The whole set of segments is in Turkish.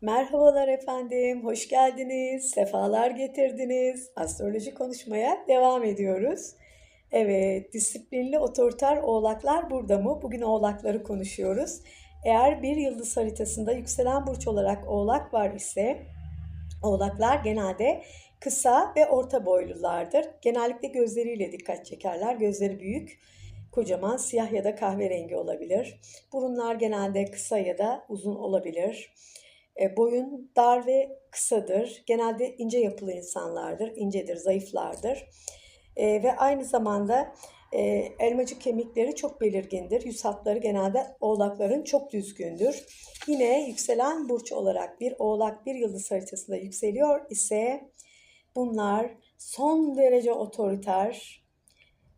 Merhabalar efendim, hoş geldiniz, sefalar getirdiniz. Astroloji konuşmaya devam ediyoruz. Evet, disiplinli otoriter oğlaklar burada mı? Bugün oğlakları konuşuyoruz. Eğer bir yıldız haritasında yükselen burç olarak oğlak var ise, oğlaklar genelde kısa ve orta boylulardır. Genellikle gözleriyle dikkat çekerler. Gözleri büyük, kocaman, siyah ya da kahverengi olabilir. Burunlar genelde kısa ya da uzun olabilir. E, boyun dar ve kısadır. Genelde ince yapılı insanlardır. İncedir, zayıflardır. E, ve aynı zamanda e, elmacık kemikleri çok belirgindir. Yüz hatları genelde oğlakların çok düzgündür. Yine yükselen burç olarak bir oğlak bir yıldız haritasında yükseliyor ise bunlar son derece otoriter,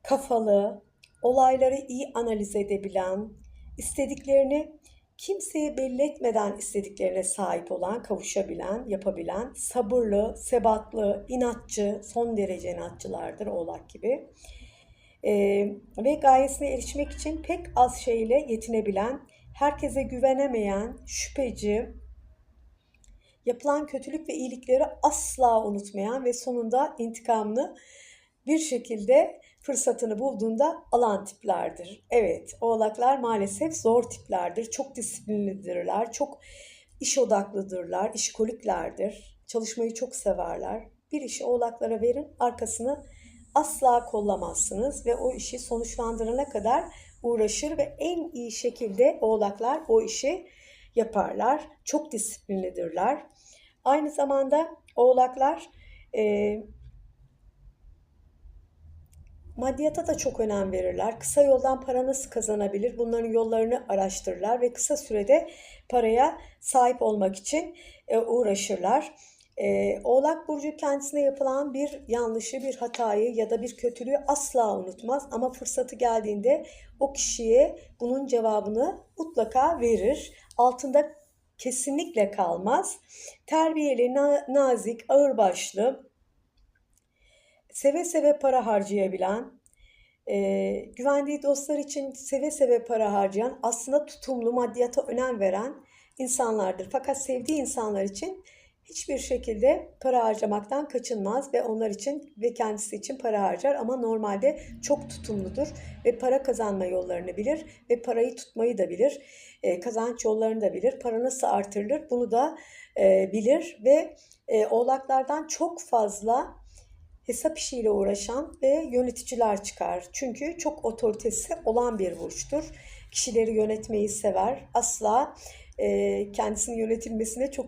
kafalı, olayları iyi analiz edebilen, istediklerini kimseye belli etmeden istediklerine sahip olan, kavuşabilen, yapabilen, sabırlı, sebatlı, inatçı, son derece inatçılardır oğlak gibi. Ee, ve gayesine erişmek için pek az şeyle yetinebilen, herkese güvenemeyen, şüpheci, yapılan kötülük ve iyilikleri asla unutmayan ve sonunda intikamını bir şekilde fırsatını bulduğunda alan tiplerdir. Evet, oğlaklar maalesef zor tiplerdir. Çok disiplinlidirler, çok iş odaklıdırlar, işkoliklerdir. Çalışmayı çok severler. Bir işi oğlaklara verin, arkasını asla kollamazsınız ve o işi sonuçlandırana kadar uğraşır ve en iyi şekilde oğlaklar o işi yaparlar. Çok disiplinlidirler. Aynı zamanda oğlaklar e, Maddiyata da çok önem verirler. Kısa yoldan para nasıl kazanabilir? Bunların yollarını araştırırlar ve kısa sürede paraya sahip olmak için e, uğraşırlar. E, Oğlak Burcu kendisine yapılan bir yanlışı, bir hatayı ya da bir kötülüğü asla unutmaz. Ama fırsatı geldiğinde o kişiye bunun cevabını mutlaka verir. Altında kesinlikle kalmaz. Terbiyeli, na- nazik, ağırbaşlı, seve seve para harcayabilen, e, güvendiği dostlar için seve seve para harcayan, aslında tutumlu, maddiyata önem veren insanlardır. Fakat sevdiği insanlar için hiçbir şekilde para harcamaktan kaçınmaz ve onlar için ve kendisi için para harcar ama normalde çok tutumludur ve para kazanma yollarını bilir ve parayı tutmayı da bilir. E, kazanç yollarını da bilir. Para nasıl artırılır bunu da e, bilir ve e, oğlaklardan çok fazla hesap işiyle uğraşan ve yöneticiler çıkar. Çünkü çok otoritesi olan bir burçtur. Kişileri yönetmeyi sever. Asla e, kendisinin yönetilmesine çok